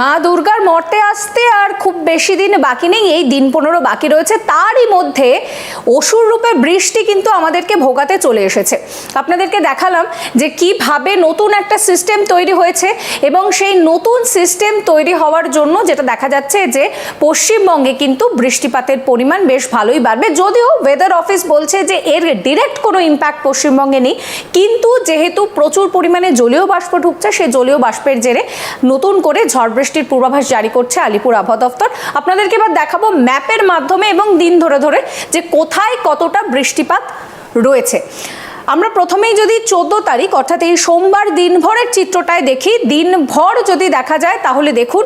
মা দুর্গার মর্তে আসতে আর খুব বেশি দিন বাকি নেই, এই দিন পনেরো বাকি রয়েছে। তারই মধ্যে অসুর রূপে বৃষ্টি কিন্তু আমাদেরকে ভোগাতে চলে এসেছে। আপনাদেরকে দেখালাম যে কীভাবে নতুন একটা সিস্টেম তৈরি হয়েছে এবং সেই নতুন সিস্টেম তৈরি হওয়ার জন্য যেটা দেখা যাচ্ছে যে পশ্চিমবঙ্গে কিন্তু বৃষ্টিপাতের পরিমাণ বেশ ভালোই বাড়বে। যদিও ওয়েদার অফিস বলছে যে এর ডিরেক্ট কোনো ইম্প্যাক্ট পশ্চিমবঙ্গে নেই, কিন্তু যেহেতু প্রচুর পরিমাণে জলীয় বাষ্প ঢুকছে সেই জলীয় বাষ্পের জেরে নতুন করে ঝড় বৃষ্টির পূর্বাভাস জারি করছে আলিপুর আবহাওয়া দপ্তর। আপনাদেরকে এবার দেখাবো ম্যাপের মাধ্যমে এবং দিন ধরে ধরে যে কোথায় কতটা বৃষ্টিপাত রয়েছে। আমরা প্রথমেই যদি চোদ্দ তারিখ, অর্থাৎ এই সোমবার দিনভরের চিত্রটায় দেখি, দিনভর যদি দেখা যায়, তাহলে দেখুন,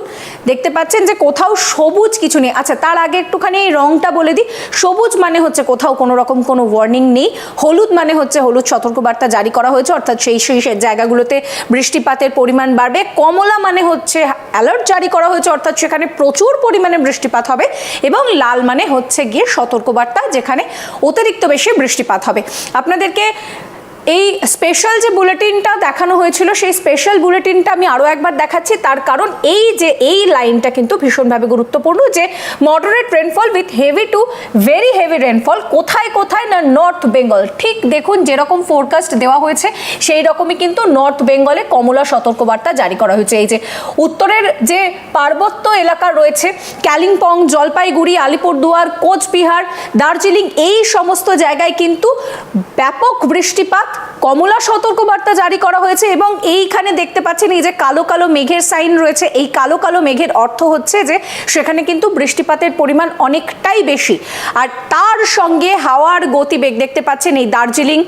দেখতে পাচ্ছেন যে কোথাও সবুজ কিছু নেই। আচ্ছা তার আগে একটুখানি এই রংটা বলে দিই। সবুজ মানে হচ্ছে কোথাও কোনো রকম কোনো ওয়ার্নিং নেই। হলুদ মানে হচ্ছে হলুদ সতর্কবার্তা জারি করা হয়েছে, অর্থাৎ সেই সেই জায়গাগুলোতে বৃষ্টিপাতের পরিমাণ বাড়বে। কমলা মানে হচ্ছে অ্যালার্ট জারি করা হয়েছে, অর্থাৎ সেখানে প্রচুর পরিমাণে বৃষ্টিপাত হবে। এবং লাল মানে হচ্ছে গিয়ে সতর্কবার্তা, যেখানে অতিরিক্ত বেশি বৃষ্টিপাত হবে। আপনাদেরকে এই স্পেশাল যে বুলেটিনটা দেখানো হয়েছিল, সেই স্পেশাল বুলেটিনটা আমি আরও একবার দেখাচ্ছি। তার কারণ এই যে, এই লাইনটা কিন্তু ভীষণভাবে গুরুত্বপূর্ণ যে moderate rainfall with heavy to very heavy rainfall কোথায় কোথায় না নর্থ বেঙ্গল ঠিক দেখুন যেরকম ফোরকাস্ট দেওয়া হয়েছে, সেই রকমই কিন্তু নর্থ বেঙ্গলে কমলা সতর্কবার্তা জারি করা হয়েছে। এই যে, উত্তরের যে পার্বত্য এলাকা রয়েছে কালিম্পং জলপাইগুড়ি, আলিপুরদুয়ার, কোচবিহার, দার্জিলিং, এই সমস্ত জায়গায় কিন্তু ব্যাপক বৃষ্টিপাত কমলা সতর্কবার্তা জারি করা হয়েছে এবং এইখানে দেখতে পাচ্ছেন এই যে কালো কালো মেঘের সাইন রয়েছে। এই কালো কালো মেঘের অর্থ হচ্ছে যে সেখানে কিন্তু বৃষ্টিপাতের পরিমাণ অনেকটাই বেশি। আর তার সঙ্গে হাওয়ার গতিবেগ দেখতে পাচ্ছেন এই দার্জিলিং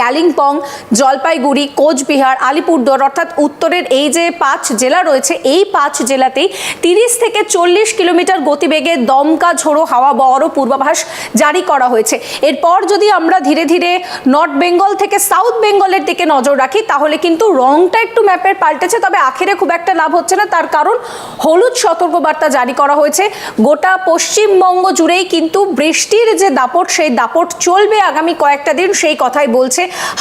কালিম্পং জলপাইগুড়ি, কোচবিহার, আলিপুরদুয়ার, অর্থাৎ উত্তরের এই যে পাঁচ জেলা রয়েছে, এই পাঁচ জেলাতেই তিরিশ থেকে চল্লিশ কিলোমিটার গতিবেগে দমকা ঝোড়ো হাওয়া বড় পূর্বাভাস জারি করা হয়েছে। এরপর যদি আমরা ধীরে ধীরে নর্থ বেঙ্গল থেকে সাউথ বেঙ্গলের দিকে নজর রাখি, তাহলে কিন্তু রংটা একটু ম্যাপের পাল্টেছে, তবে আখেরে খুব একটা লাভ হচ্ছে না। তার কারণ হলুদ সতর্কবার্তা জারি করা হয়েছে। গোটা পশ্চিমবঙ্গ জুড়েই কিন্তু বৃষ্টির যে দাপট, সেই দাপট চলবে আগামী কয়েকটা দিন, সেই কথাই বলছে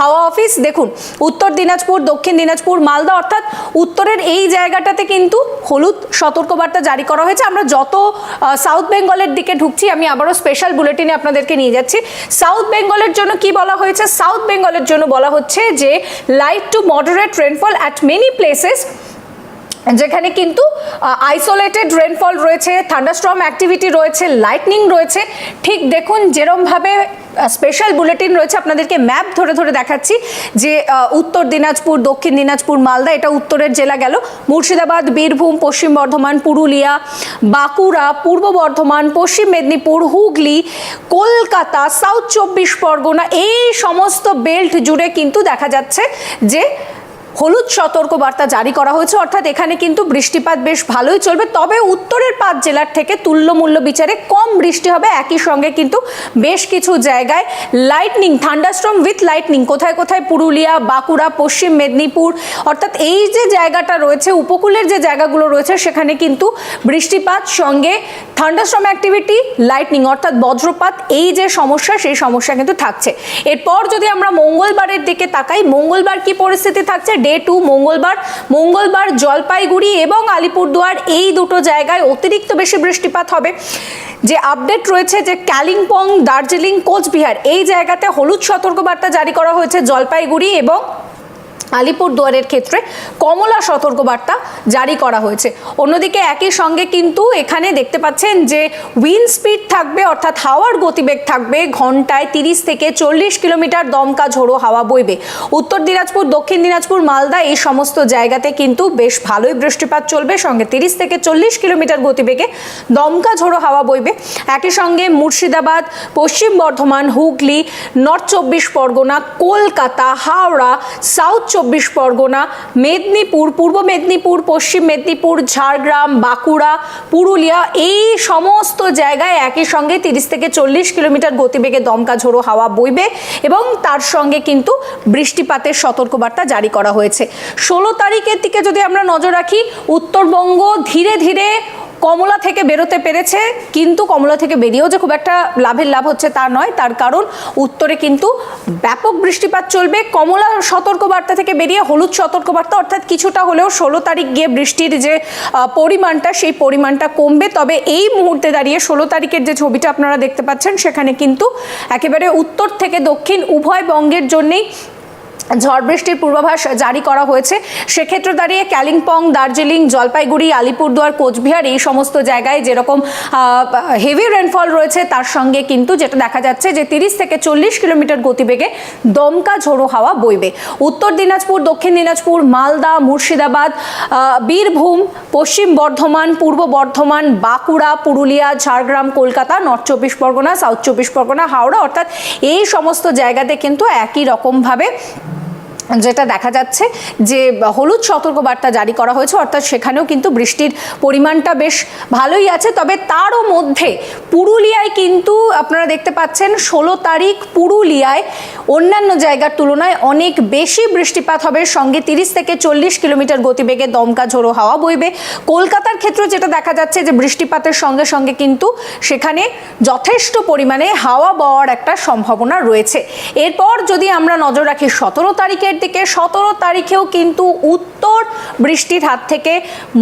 হাওয়া অফিস, দেখুন, উত্তর দিনাজপুর, দক্ষিণ দিনাজপুর, মালদা, অর্থাৎ উত্তরের এই জায়গাটাতে কিন্তু হলুদ সতর্কবার্তা জারি করা হয়েছে। আমরা যত সাউথ বেঙ্গলের দিকে ঢুকছি, আমি আবারও স্পেশাল বুলেটিনে আপনাদেরকে নিয়ে যাচ্ছি। সাউথ বেঙ্গলের জন্য কি বলা হয়েছে? সাউথ বেঙ্গলের জন্য বলা হচ্ছে যে light to moderate rainfall at many places যেখানে কিন্তু আইসোলেটেড রেনফল রয়েছে থান্ডারস্টর্ম অ্যাক্টিভিটি রয়েছে লাইটনিং রয়েছে। ঠিক দেখুন, যেরমভাবে স্পেশাল বুলেটিন রয়েছে, আপনাদেরকে ম্যাপ ধরে ধরে দেখাচ্ছি যে উত্তর দিনাজপুর, দক্ষিণ দিনাজপুর, মালদা, এটা উত্তরের জেলা গেল। মুর্শিদাবাদ, বীরভূম, পশ্চিম বর্ধমান, পুরুলিয়া, বাঁকুড়া, পূর্ব বর্ধমান, পশ্চিম মেদিনীপুর, হুগলি, কলকাতা সাউথ চব্বিশ পরগনা, এই সমস্ত বেল্ট জুড়ে কিন্তু দেখা যাচ্ছে যে হলুদ সতর্কবার্তা জারি করা হয়েছে, অর্থাৎ এখানে কিন্তু বৃষ্টিপাত বেশ ভালোই চলবে। তবে উত্তরের পাঁচ জেলার থেকে তুল্যমূল্য বিচারে কম বৃষ্টি হবে। একই সঙ্গে কিন্তু বেশ কিছু জায়গায় লাইটনিং থান্ডারস্ট্রম উইথ লাইটনিং কোথায় কোথায়? পুরুলিয়া, বাঁকুড়া, পশ্চিম মেদিনীপুর। অর্থাৎ এই যে জায়গাটা রয়েছে, উপকূলের যে জায়গাগুলো রয়েছে, সেখানে কিন্তু বৃষ্টিপাত, সঙ্গে থান্ডারস্ট্রম অ্যাক্টিভিটি লাইটনিং অর্থাৎ বজ্রপাত, এই যে সমস্যা, সেই সমস্যা কিন্তু থাকছে। এরপর যদি আমরা মঙ্গলবারের দিকে তাকাই, মঙ্গলবার কি পরিস্থিতি থাকছে? ডে টু মঙ্গলবার। মঙ্গলবার জলপাইগুড়ি এবং আলিপুরদুয়ার এই দুটো জায়গায় অতিরিক্ত বেশি বৃষ্টিপাত হবে। যে আপডেট রয়েছে যে কালিম্পং, দার্জিলিং, কোচবিহার, এই জায়গাতে হলুদ সতর্কবার্তা জারি করা হয়েছে জলপাইগুড়ি এবং আলিপুরদুয়ারের ক্ষেত্রে কমলা সতর্কবার্তা জারি করা হয়েছে। অন্যদিকে একই সঙ্গে কিন্তু এখানে দেখতে পাচ্ছেন যে উইন্ড স্পিড থাকবে, অর্থাৎ হাওয়ার গতিবেগ থাকবে ঘন্টায় তিরিশ থেকে চল্লিশ কিলোমিটার দমকা ঝোড়ো হাওয়া বইবে। উত্তর দিনাজপুর, দক্ষিণ দিনাজপুর, মালদা এই সমস্ত জায়গাতে কিন্তু বেশ ভালোই বৃষ্টিপাত চলবে। সঙ্গে তিরিশ থেকে চল্লিশ কিলোমিটার গতিবেগে দমকা ঝোড়ো হাওয়া বইবে। একই সঙ্গে মুর্শিদাবাদ, পশ্চিম বর্ধমান, হুগলি, নর্থ চব্বিশ পরগনা, কলকাতা, হাওড়া, সাউথ চব্বিশ পরগনা, মেদিনীপুর, পূর্ব মেদিনীপুর, পশ্চিম মেদিনীপুর, ঝাড়গ্রাম, বাঁকুড়া, পুরুলিয়া, এই সমস্ত জায়গায় একই সঙ্গে তিরিশ থেকে চল্লিশ কিলোমিটার গতিবেগে দমকা ঝোড়ো হাওয়া বইবে এবং তার সঙ্গে কিন্তু বৃষ্টিপাতের সতর্কবার্তা জারি করা হয়েছে। ষোলো তারিখের দিকে যদি আমরা নজর রাখি, উত্তরবঙ্গ ধীরে ধীরে কমলা থেকে বেরোতে পেরেছে, কিন্তু কমলা থেকে বেরিয়েও যে খুব একটা লাভের লাভ হচ্ছে তা নয়। তার কারণ, উত্তরে কিন্তু ব্যাপক বৃষ্টিপাত চলবে। কমলা সতর্কবার্তা থেকে বেরিয়ে হলুদ সতর্কবার্তা, অর্থাৎ কিছুটা হলেও ষোলো তারিখ গিয়ে বৃষ্টির যে পরিমাণটা, সেই পরিমাণটা কমবে। তবে এই মুহূর্তে দাঁড়িয়ে ষোলো তারিখের যে ছবিটা আপনারা দেখতে পাচ্ছেন, সেখানে কিন্তু একেবারে উত্তর থেকে দক্ষিণ উভয় বঙ্গের জন্যেই ঝড় বৃষ্টির পূর্বাভাস জারি করা হয়েছে। সেক্ষেত্রে দাঁড়িয়ে কালিম্পং দার্জিলিং, জলপাইগুড়ি, আলিপুরদুয়ার, কোচবিহার এই সমস্ত জায়গায় যেরকম হেভি রেনফল রয়েছে, তার সঙ্গে কিন্তু যেটা দেখা যাচ্ছে যে তিরিশ থেকে চল্লিশ কিলোমিটার গতিবেগে দমকা ঝোড়ো হাওয়া বইবে। উত্তর দিনাজপুর, দক্ষিণ দিনাজপুর, মালদা, মুর্শিদাবাদ বীরভূম, পশ্চিম বর্ধমান, পূর্ব বর্ধমান, বাঁকুড়া, পুরুলিয়া, ঝাড়গ্রাম, কলকাতা, নর্থ চব্বিশ পরগনা, সাউথ চব্বিশ পরগনা, হাওড়া অর্থাৎ এই সমস্ত জায়গাতে কিন্তু একই রকমভাবে যেটা দেখা যাচ্ছে যে হলুদ সতর্কবার্তা জারি করা হয়েছে, অর্থাৎ সেখানেও কিন্তু বৃষ্টির পরিমাণটা বেশ ভালোই আছে। তবে তারও মধ্যে পুরুলিয়ায় কিন্তু আপনারা দেখতে পাচ্ছেন, ষোলো তারিখ পুরুলিয়ায় অন্যান্য জায়গার তুলনায় অনেক বেশি বৃষ্টিপাত হবে। সঙ্গে তিরিশ থেকে চল্লিশ কিলোমিটার গতিবেগে দমকা ঝোড়ো হাওয়া বইবে। কলকাতার ক্ষেত্রে যেটা দেখা যাচ্ছে যে বৃষ্টিপাতের সঙ্গে সঙ্গে কিন্তু সেখানে যথেষ্ট পরিমাণে হাওয়া বওয়ার একটা সম্ভাবনা রয়েছে। এরপর যদি আমরা নজর রাখি, সতেরো তারিখের দিকে সতেরো তারিখেও কিন্তু উত্তর বৃষ্টির হাত থেকে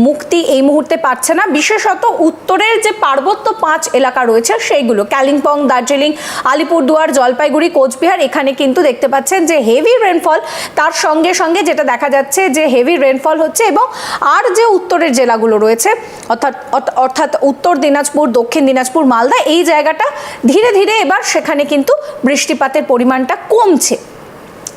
মুক্তি এই মুহূর্তে পাচ্ছে না। বিশেষত উত্তরের যে পার্বত্য পাঁচ এলাকা রয়েছে সেইগুলো, কালিম্পং, দার্জিলিং, আলিপুরদুয়ার, জলপাইগুড়ি, কোচবিহার, এখানে কিন্তু দেখতে পাচ্ছেন যে হেভি রেনফল তার সঙ্গে সঙ্গে যেটা দেখা যাচ্ছে যে হেভি রেনফল হচ্ছে এবং আর যে উত্তরের জেলাগুলো রয়েছে, অর্থাৎ অর্থাৎ উত্তর দিনাজপুর, দক্ষিণ দিনাজপুর, মালদা, এই জায়গাটা ধীরে ধীরে এবার সেখানে কিন্তু বৃষ্টিপাতের পরিমাণটা কমছে।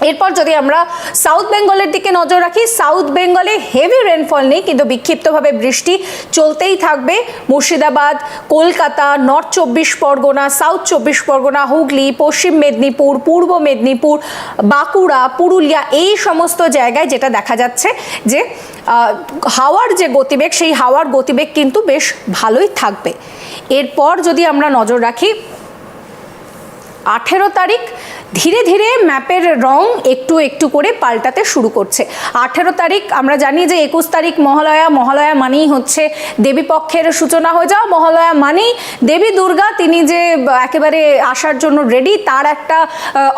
এরপর যদি আমরা সাউথ বেঙ্গলের দিকে নজর রাখি সাউথ বেঙ্গলে হেভি রেনফল নেই, কিন্তু বিক্ষিপ্তভাবে বৃষ্টি চলতেই থাকবে। মুর্শিদাবাদ, কলকাতা নর্থ চব্বিশ পরগনা সাউথ চব্বিশ পরগনা, হুগলি, পশ্চিম মেদিনীপুর, পূর্ব মেদিনীপুর, বাঁকুড়া, পুরুলিয়া এই সমস্ত জায়গায় যেটা দেখা যাচ্ছে যে হাওয়ার যে গতিবেগ, সেই হাওয়ার গতিবেগ কিন্তু বেশ ভালোই থাকবে। এরপর যদি আমরা নজর রাখি, আঠেরো তারিখ ধীরে ধীরে ম্যাপের রং একটু একটু করে পাল্টাতে শুরু করছে। আঠেরো তারিখ, আমরা জানি যে একুশ তারিখ মহালয়া মহালয়া মানেই হচ্ছে দেবী পক্ষের সূচনা হয়ে যাওয়া। মহালয়া মানেই দেবী দুর্গা, তিনি যে একেবারে আসার জন্য রেডি তার একটা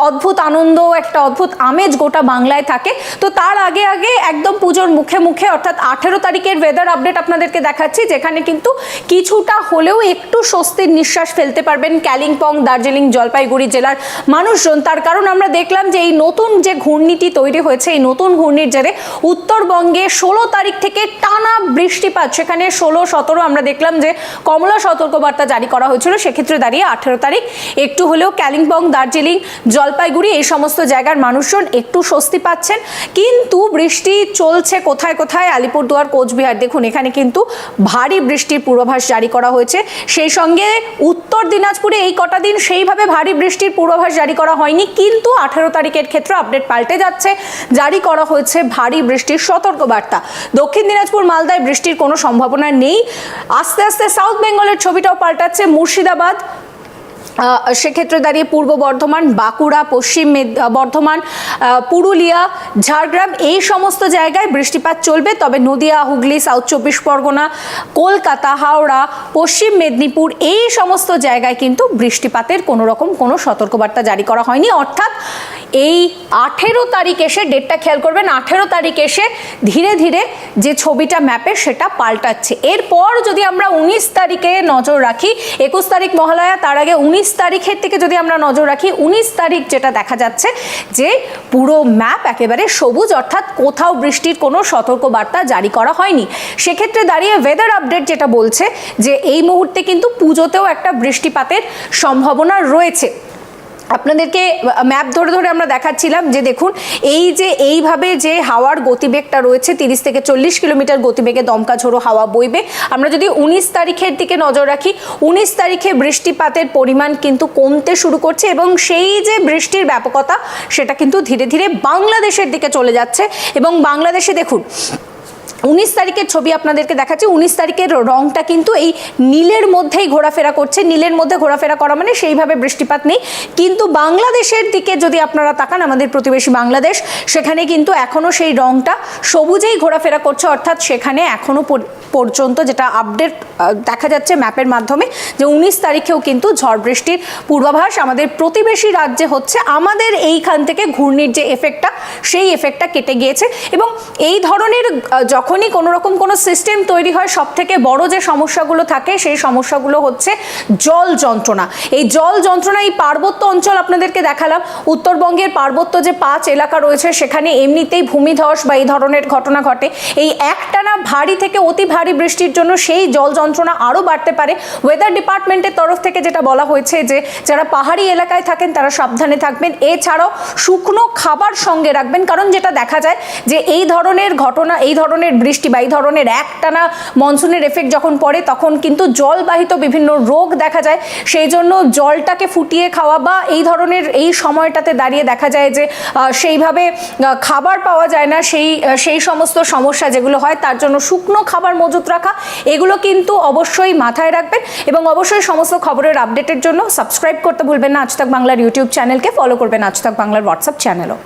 অদ্ভুত আনন্দ, একটা অদ্ভুত আমেজ গোটা বাংলায় থাকে। তো তার আগে আগে একদম পুজোর মুখে মুখে, অর্থাৎ আঠেরো তারিখের ওয়েদার আপডেট আপনাদেরকে দেখাচ্ছি, যেখানে কিন্তু কিছুটা হলেও একটু স্বস্তির নিঃশ্বাস ফেলতে পারবেন কালিম্পং দার্জিলিং, জলপাইগুড়ি জেলার মানুষজন। তার কারণ আমরা দেখলাম যে এই নতুন যে ঘূর্ণিটি তৈরি হয়েছে, এই নতুন ঘূর্ণির জেরে উত্তরবঙ্গে ষোলো তারিখ থেকে টানা বৃষ্টিপাত, সেখানে ষোলো, সতেরো আমরা দেখলাম যে কমলা সতর্কবার্তা জারি করা হয়েছিল। সেক্ষেত্রে দাঁড়িয়ে আঠেরো তারিখ, একটু হলেও কালিম্পং, দার্জিলিং, জলপাইগুড়ি এই সমস্ত জায়গার মানুষজন একটু স্বস্তি পাচ্ছেন। কিন্তু বৃষ্টি চলছে কোথায় কোথায়? আলিপুরদুয়ার, কোচবিহার, দেখুন এখানে কিন্তু ভারী বৃষ্টির পূর্বাভাস জারি করা হয়েছে। সেই সঙ্গে উত্তর দিনাজপুরে এই কটা দিন সেইভাবে ভারী বৃষ্টির পূর্বাভাস জারি করা হয়নি। কিন্তু আঠারো তারিখের ক্ষেত্রে আপডেট পাল্টে যাচ্ছে। জারি করা হয়েছে ভারী বৃষ্টির সতর্কবার্তা। দক্ষিণ দিনাজপুর মালদায় বৃষ্টির কোনো সম্ভাবনা নেই। আস্তে আস্তে সাউথ বেঙ্গলের ছবিটাও পাল্টাচ্ছে। মুর্শিদাবাদ সেক্ষেত্রে দাঁড়িয়ে পূর্ব বর্ধমান, বাঁকুড়া, পশ্চিম বর্ধমান পুরুলিয়া, ঝাড়গ্রাম এই সমস্ত জায়গায় বৃষ্টিপাত চলবে। তবে নদিয়া, হুগলি, সাউথ চব্বিশ পরগনা, কলকাতা, হাওড়া, পশ্চিম মেদিনীপুর এই সমস্ত জায়গায় কিন্তু বৃষ্টিপাতের কোনো রকম কোনো সতর্কবার্তা জারি করা হয়নি। অর্থাৎ এই আঠেরো তারিখ এসে ডেটটা খেয়াল করবেন, আঠেরো তারিখ এসে ধীরে ধীরে যে ছবিটা ম্যাপে সেটা পাল্টাচ্ছে। এরপর যদি আমরা উনিশ তারিখে নজর রাখি, একুশ তারিখ মহালয়া, তার আগে উনিশ তারিখের থেকে যদি আমরা নজর রাখি, উনিশ তারিখ যেটা দেখা যাচ্ছে যে পুরো ম্যাপ একেবারে সবুজ, অর্থাৎ কোথাও বৃষ্টির কোনো সতর্কবার্তা জারি করা হয়নি। সেক্ষেত্রে দাঁড়িয়ে ওয়েদার আপডেট যেটা বলছে যে এই মুহূর্তে কিন্তু পুজোতেও একটা বৃষ্টিপাতের সম্ভাবনা রয়েছে। আপনাদেরকে ম্যাপ ধরে ধরে আমরা দেখাচ্ছিলাম যে দেখুন, এই যে এইভাবে যে হাওয়ার গতিবেগটা রয়েছে, তিরিশ থেকে চল্লিশ কিলোমিটার গতিবেগে দমকা ঝোড়ো হাওয়া বইবে। আমরা যদি উনিশ তারিখের দিকে নজর রাখি, উনিশ তারিখে বৃষ্টিপাতের পরিমাণ কিন্তু কমতে শুরু করছে এবং সেই যে বৃষ্টির ব্যাপকতা, সেটা কিন্তু ধীরে ধীরে বাংলাদেশের দিকে চলে যাচ্ছে। এবং বাংলাদেশে দেখুন উনিশ তারিখের ছবি আপনাদেরকে দেখাচ্ছি। উনিশ তারিখের রংটা কিন্তু এই নীলের মধ্যেই ঘোরাফেরা করছে। নীলের মধ্যে ঘোরাফেরা করা মানে সেইভাবে বৃষ্টিপাত নেই। কিন্তু বাংলাদেশের দিকে যদি আপনারা তাকান, আমাদের প্রতিবেশী বাংলাদেশ, সেখানে কিন্তু এখনও সেই রংটা সবুজেই ঘোরাফেরা করছে। অর্থাৎ সেখানে এখনও পর্যন্ত যেটা আপডেট দেখা যাচ্ছে ম্যাপের মাধ্যমে যে উনিশ তারিখেও কিন্তু ঝড় বৃষ্টির পূর্বাভাস আমাদের প্রতিবেশী রাজ্যে হচ্ছে। আমাদের এইখান থেকে ঘূর্ণির যে এফেক্টটা সেই এফেক্টটা কেটে গিয়েছে এবং এই ধরনের যখনই কোনো রকম কোনো সিস্টেম তৈরি হয় সব থেকে বড় যে সমস্যাগুলো থাকে, সেই সমস্যাগুলো হচ্ছে জল যন্ত্রণা। এই জল যন্ত্রণা, এই পার্বত্য অঞ্চল আপনাদেরকে দেখালাম, উত্তরবঙ্গের পার্বত্য যে পাঁচ এলাকা রয়েছে, সেখানে এমনিতেই ভূমিধস বা এই ধরনের ঘটনা ঘটে। এই একটানা ভারী থেকে অতি ভারী বৃষ্টির জন্য সেই জল যন্ত্রণা আরও বাড়তে পারে। ওয়েদার ডিপার্টমেন্টের তরফ থেকে যেটা বলা হয়েছে যে, যারা পাহাড়ি এলাকায় থাকেন তারা সাবধানে থাকবেন। এছাড়াও শুকনো খাবার সঙ্গে রাখবেন, কারণ যেটা দেখা যায় যে এই ধরনের ঘটনা, এই ধরনের বৃষ্টি বা এই ধরনের একটানা মনসুনের এফেক্ট যখন পড়ে, তখন কিন্তু জলবাহিত বিভিন্ন রোগ দেখা যায়। সেই জন্য জলটাকে ফুটিয়ে খাওয়া বা এই ধরনের এই সময়টাতে দাঁড়িয়ে দেখা যায় যে সেইভাবে খাবার পাওয়া যায় না। সেই সেই সমস্ত সমস্যা যেগুলো হয়, তার জন্য শুকনো খাবার মজুত রাখা, এগুলো কিন্তু অবশ্যই মাথায় রাখবেন এবং অবশ্যই সমস্ত খবরের আপডেটের জন্য সাবস্ক্রাইব করতে ভুলবেন না। আজ বাংলার ইউটিউব চ্যানেলকে ফলো করবেন। আজ বাংলার হোয়াটসঅ্যাপ চ্যানেলও